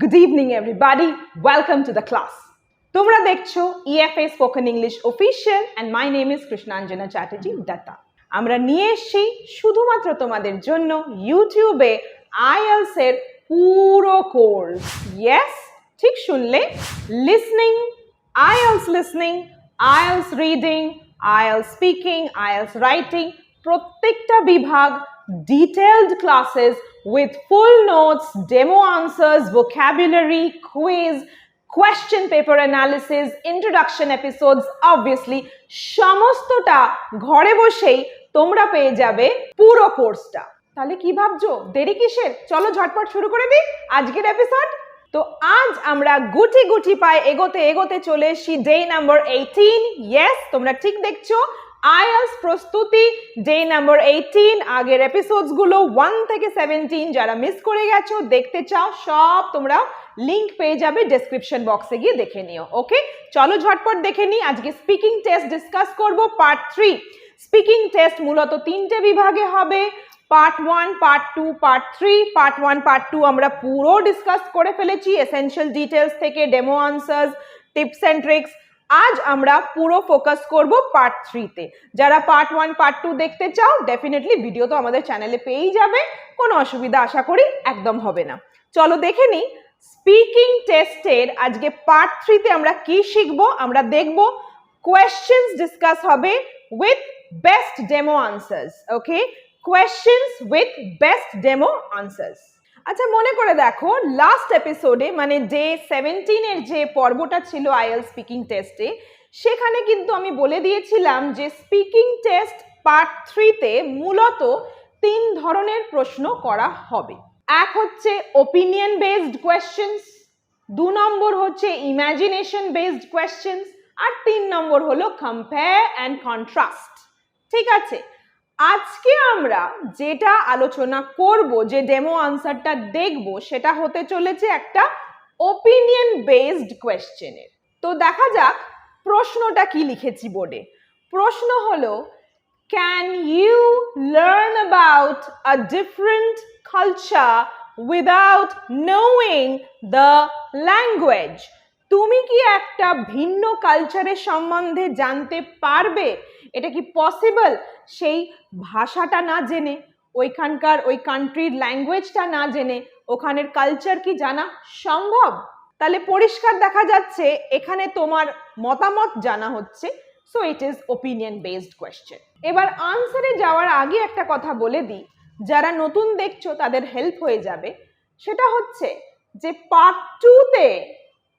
Good evening everybody welcome to the class তোমরা দেখছ E EFA spoken English official and my name is Krishnanjana Chatterjee Dutta আমরা নিয়ে এসেছি শুধুমাত্র তোমাদের জন্য ইউটিউবে আইএলস এর পুরো কোর্স ইয়েস ঠিক শুনলে? Listening IELTS listening IELTS reading IELTS speaking IELTS writing প্রত্যেকটা বিভাগ detailed classes with full notes, demo answers, vocabulary, quiz, question paper analysis, introduction episodes, obviously সমস্তটা ঘরে বসেই তোমরা পেয়ে যাবে পুরো কোর্সটা তাহলে কি ভাবছ দেরি কিসের চলো ঝটপট শুরু করে দিই আজকের এপিসোড তো আজ আমরা গুটি গুটি পায়ে এগোতে এগোতে চলে এসেছি ডে নাম্বার এইটিন ইয়েস তোমরা ঠিক দেখছ আইএলস প্রস্তুতি ডে নাম্বার এইটিন আগের এপিসোডসগুলো ওয়ান থেকে সেভেন্টিন যারা মিস করে গেছো, দেখতে চাও, সব তোমরা লিংক পেয়ে যাবে ডেসক্রিপশন বক্সে গিয়ে দেখে নিও ওকে চলো ঝটপট দেখে নিই, আজকে স্পিকিং টেস্ট ডিসকাস করব পার্ট থ্রি স্পিকিং টেস্ট মূলত তিনটে বিভাগে হবে part one part two part three part one part two আমরা পুরো ডিসকাস করে ফেলেছি এসেনশিয়াল ডিটেলস থেকে demo answers tips and tricks আজ আমরা পুরো ফোকাস করব পার্ট থ্রিতে যারা পার্ট ওয়ান পার্ট টু দেখতে চাও ডেফিনেটলি ভিডিও তো আমাদের চ্যানেলে পেয়েই যাবে। কোনো অসুবিধা আশা করি একদম হবে না। চলো দেখে নিই স্পিকিং টেস্টের আজকে পার্ট থ্রিতে আমরা কি শিখব? আমরা দেখব কোয়েশ্চেন্স ডিসকাস হবে with best demo answers okay questions with best demo answers আচ্ছা মনে করে দেখো লাস্ট এপিসোডে মানে ডে সেভেন্টিনের যে পর্বটা ছিল আইএল স্পিকিং টেস্টে সেখানে কিন্তু আমি বলে দিয়েছিলাম যে স্পিকিং টেস্ট পার্ট থ্রিতে মূলত তিন ধরনের প্রশ্ন করা হবে। এক হচ্ছে ওপিনিয়ন বেসড কোয়েশ্চেন্স দু নম্বর হচ্ছে ইমাজিনেশন বেসড কোয়েশ্চেন্স আর তিন নম্বর হলো কম্পেয়ার অ্যান্ড কন্ট্রাস্ট ঠিক আছে? আজকে আমরা যেটা আলোচনা করব, যে ডেমো আনসারটা দেখব, সেটা হতে চলেছে একটা ওপিনিয়ন বেসড কোয়েশ্চেনের তো দেখা যাক প্রশ্নটা কি লিখেছি বোর্ডে। প্রশ্ন হলো can you learn about a different culture without knowing the language তুমি কি একটা ভিন্ন কালচারের সম্বন্ধে জানতে পারবে? এটা কি পসিবল সেই ভাষাটা না জেনে, ওইখানকার ওই কান্ট্রির ল্যাঙ্গুয়েজটা না জেনে ওখানের কালচার কি জানা সম্ভব? তাহলে পরিষ্কার দেখা যাচ্ছে, এখানে তোমার মতামত জানা হচ্ছে। So it is opinion based question এবার আনসারে যাওয়ার আগে একটা কথা বলে দিই। যারা নতুন দেখছ, তাদের হেল্প হয়ে যাবে। সেটা হচ্ছে যে পার্ট টুতে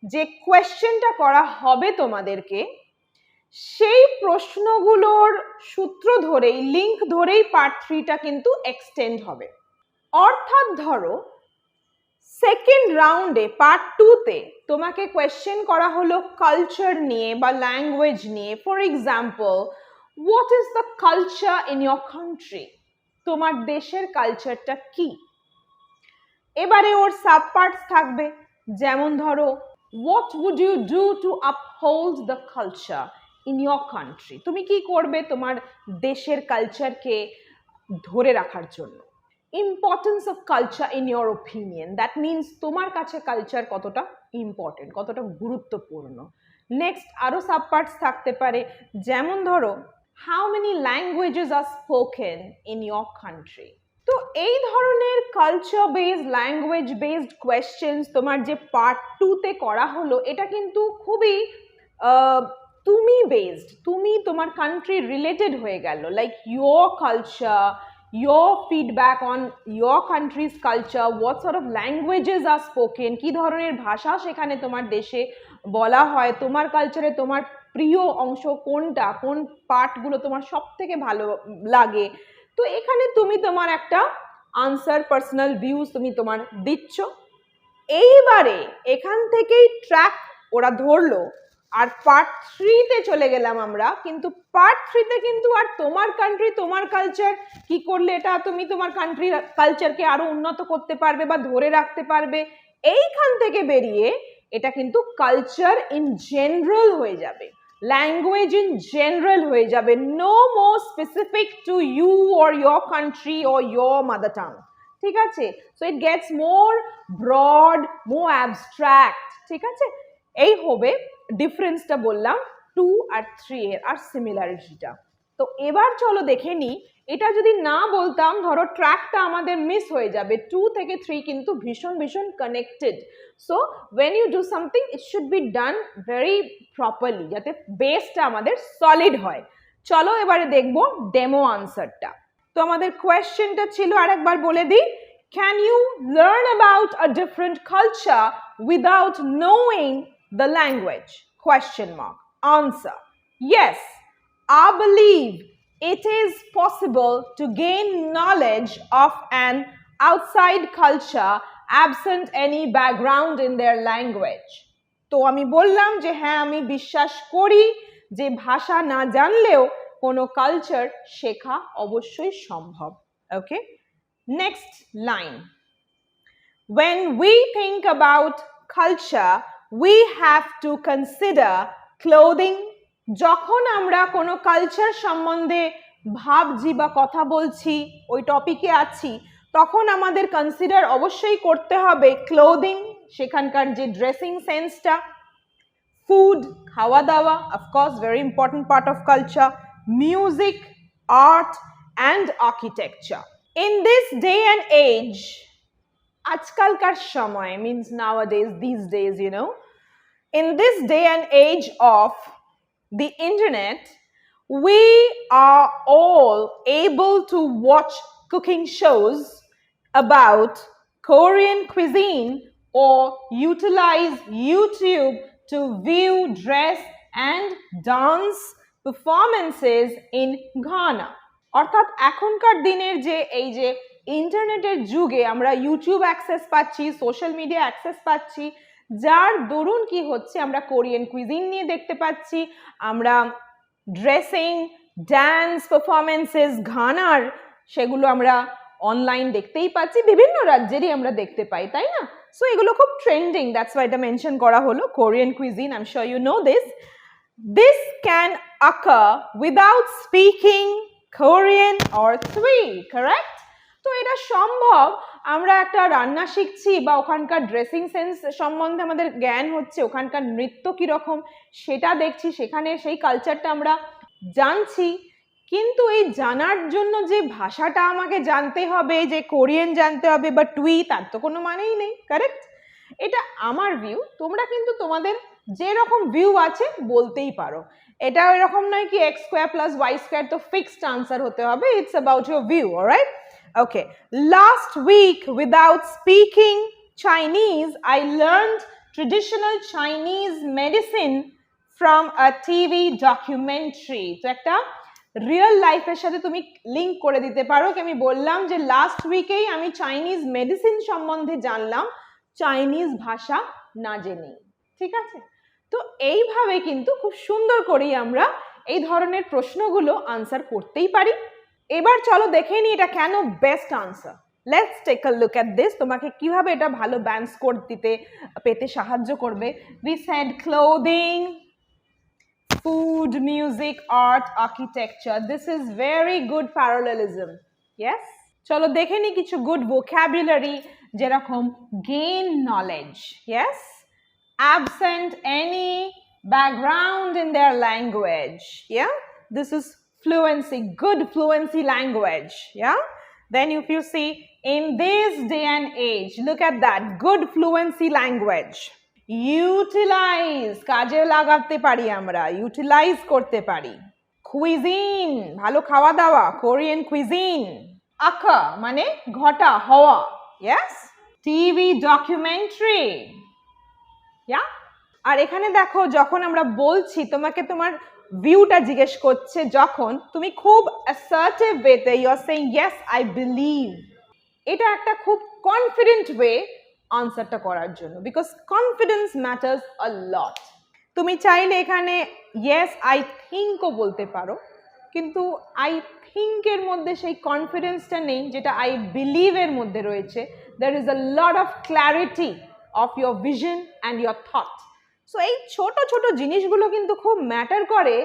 যে কোয়েশ্চেনটা করা হবে তোমাদেরকে সেই প্রশ্নগুলোর সূত্র ধরেই লিঙ্ক ধরেই পার্ট থ্রিটা কিন্তু এক্সটেন্ড হবে। অর্থাৎ ধরো সেকেন্ড রাউন্ডে পার্ট টুতে তোমাকে কোয়েশ্চেন করা হলো কালচার নিয়ে বা ল্যাঙ্গুয়েজ নিয়ে। For example what is the culture in your country তোমার দেশের কালচারটা কি? এবারে ওর সাব পার্টস থাকবে। যেমন ধরো what would you do to uphold the culture in your country তুমি কি করবে তোমার দেশের কালচারকে ধরে রাখার জন্য? Importance of culture in your opinion that means তোমার কাছে কালচার কতটা ইম্পর্টেন্ট কতটা গুরুত্বপূর্ণ? নেক্সট আরও সাব পার্টস থাকতে পারে, যেমন ধরো how many languages are spoken in your country তো এই ধরনের culture based language based questions তোমার যে পার্ট টুতে করা হলো, এটা কিন্তু খুবই তুমি বেসড তুমি তোমার কান্ট্রি রিলেটেড হয়ে গেল like your culture your feedback on your country's culture, what sort of languages are spoken, কি ধরনের ভাষা সেখানে তোমার দেশে বলা হয়, তোমার কালচারে তোমার প্রিয় অংশ কোনটা, কোন পার্টগুলো তোমার সব থেকে ভালো লাগে, তো এখানে তুমি তোমার একটা আনসার পার্সোনাল ভিউজ তুমি তোমার দিচ্ছ। এইবারে এখান থেকেই ট্র্যাক ওরা ধরলো আর পার্ট থ্রিতে চলে গেলাম আমরা, কিন্তু পার্ট থ্রিতে কিন্তু আর তোমার কান্ট্রি তোমার কালচার কি করলে এটা তুমি তোমার কান্ট্রি কালচারকে আরও উন্নত করতে পারবে বা ধরে রাখতে পারবে, এইখান থেকে বেরিয়ে এটা কিন্তু কালচার ইন জেনারেল হয়ে যাবে ল্যাঙ্গুয়েজ ইন জেনারেল হয়ে যাবে no more specific to you or your country or your mother tongue ঠিক আছে? So it gets more broad more abstract ঠিক আছে? এই হবে ডিফারেন্সটা বললাম টু আর থ্রি এর, আর সিমিলারিটিটা তো এবার চলো দেখে নিই এটা যদি না বলতাম, ধরো ট্র্যাকটা আমাদের মিস হয়ে যাবে টু থেকে থ্রি কিন্তু ভীষণ ভীষণ connected so when you do something it should be done very properly যাতে বেসটা আমাদের সলিড হয়। চলো এবারে দেখব ডেমো আনসারটা তো আমাদের কোয়েশ্চেনটা ছিল আরেকবার বলে দিই can you learn about a different culture without knowing The language question mark answer yes I believe it is possible to gain knowledge of an outside culture absent any background in their language. তো আমি বললাম যে হ্যাঁ আমি বিশ্বাস করি যে ভাষা না জানলেও কোনো কালচার শেখা অবশ্যই সম্ভব okay next line When we think about culture, we have to consider clothing. যখন আমরা কোনো কালচার সম্বন্ধে ভাবছি বা কথা বলছি, ওই টপিকে আছি, তখন আমাদের কনসিডার অবশ্যই করতে হবে ক্লোদিং সেখানকার যে ড্রেসিং সেন্সটা ফুড খাওয়া দাওয়া of course very important part of culture music art and architecture in this day and age আজকালকার সময় means nowadays these days you know in this day and age of the internet, we are all able to watch cooking shows about Korean cuisine or utilize YouTube to view dress and dance performances in Ghana. অর্থাৎ এখনকার দিনের যে এই যে ইন্টারনেটের যুগে আমরা YouTube access পাচ্ছি সোশ্যাল মিডিয়া অ্যাক্সেস পাচ্ছি, যার দরুন কি হচ্ছে, আমরা কোরিয়ান কুইজিন নিয়ে দেখতে পাচ্ছি, আমরা ড্রেসিং ড্যান্স পারফরমেন্সেস ঘানার সেগুলো আমরা অনলাইন দেখতেই পাচ্ছি, বিভিন্ন রাজ্যেরই আমরা দেখতে পাই, তাই না? সো এগুলো খুব ট্রেন্ডিং দ্যাটস ওয়াই এটা মেনশন করা হলো Korean cuisine I am sure you know this this can occur without speaking Korean or three correct তো এটা সম্ভব? আমরা একটা রান্না শিখছি বা ওখানকার ড্রেসিং সেন্স সম্বন্ধে আমাদের জ্ঞান হচ্ছে, ওখানকার নৃত্য কীরকম সেটা দেখছি, সেখানে সেই কালচারটা আমরা জানছি। কিন্তু এই জানার জন্য যে ভাষাটা আমাকে জানতে হবে, যে কোরিয়ান জানতে হবে বা টুই, তার তো কোনো মানেই নেই কারেক্ট এটা আমার ভিউ তোমরা কিন্তু তোমাদের যেরকম ভিউ আছে বলতেই পারো। এটা এরকম নয় কি X square plus Y square তো ফিক্সড আনসার হতে হবে it's about your view right Okay, last week without speaking Chinese, I learned traditional Chinese medicine from a TV documentary. একটা রিয়েল লাইফের সাথে তুমি লিঙ্ক করে দিতে পারো কি আমি বললাম যে লাস্ট উইকেই আমি চাইনিজ মেডিসিন সম্বন্ধে জানলাম চাইনিজ ভাষা না জেনেই ঠিক আছে? তো এইভাবে কিন্তু খুব সুন্দর করেই আমরা এই ধরনের প্রশ্নগুলো আনসার করতেই পারি। এবার চলো দেখে নি এটা কেন best answer let's take a look at this তোমাকে কীভাবে এটা ভালো ব্যান্ড স্কোর দিতে, পেতে সাহায্য করবে? We said clothing food music art architecture this is very good parallelism yes চলো দেখে নি কিছু গুড ভোক্যাবুলারি যেরকম gain knowledge yes absent any background in their language. Yeah? This is fluency, good fluency language. Yeah. Then if you see in this day and age, look at that good fluency language. Utilize কাজে লাগাতে পারি আমরা utilise করতে পারি cuisine ভালো খাওয়া দাওয়া Korean cuisine আঁকা মানে ঘটা হওয়া ইয়েস টিভি ডকুমেন্টারি ইয়া আর এখানে দেখো যখন আমরা বলছি তোমাকে তোমার ভিউটা জিজ্ঞেস করছে যখন তুমি খুব অ্যাসার্টিভ ওয়েতে you are saying yes I believe এটা একটা খুব কনফিডেন্ট ওয়ে আনসারটা করার জন্য because confidence matters a lot তুমি চাইলে এখানে ইয়েস আই থিঙ্কও বলতে পারো, কিন্তু আই থিঙ্কের মধ্যে সেই কনফিডেন্সটা নেই, যেটা আই বিলিভের মধ্যে রয়েছে। There is a lot of clarity of your vision and your thought so এই ছোট ছোট জিনিসগুলো কিন্তু খুব ম্যাটার করে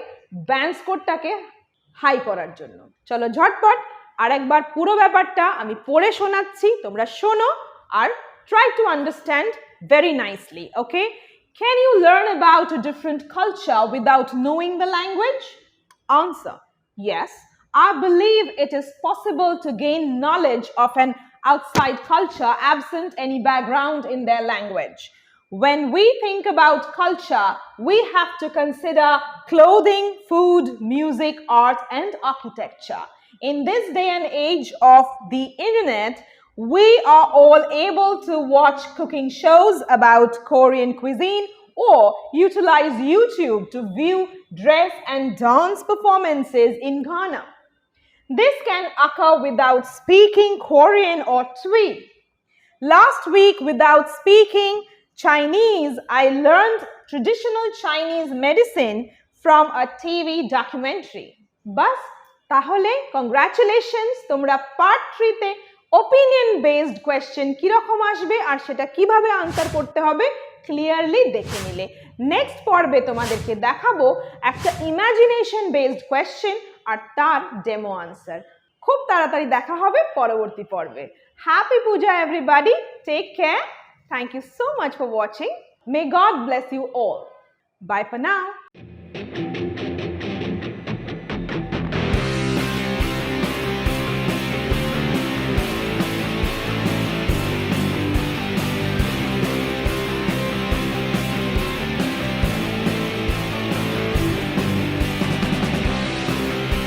ব্যান্ড স্কোরটাকে হাই করার জন্য চলো ঝটপট আরেকবার পুরো ব্যাপারটা আমি পড়ে শোনাচ্ছি তোমরা শোনো আর try to understand very nicely okay can you learn about a different culture without knowing the language answer yes i believe it is possible to gain knowledge of an outside culture absent any background in their language when we think about culture, we have to consider clothing, food, music, art, and architecture. In this day and age of the internet, we are all able to watch cooking shows about Korean cuisine or utilize YouTube to view dress and dance performances in Ghana. This can occur without speaking Korean or Twi. Last week, without speaking Chinese, I learned traditional Chinese medicine from a TV documentary. বাস তাহলে congratulations তোমরা part থ্রিতে opinion based question কীরকম আসবে আর সেটা কীভাবে answer করতে হবে ক্লিয়ারলি দেখে নিলে। নেক্সট পর্বে তোমাদেরকে দেখাবো একটা ইমাজিনেশন বেসড কোয়েশ্চেন আর তার ডেমো আনসার খুব তাড়াতাড়ি দেখা হবে পরবর্তী পর্বে। Happy Puja everybody take care Thank you so much for watching. May God bless you all. Bye for now.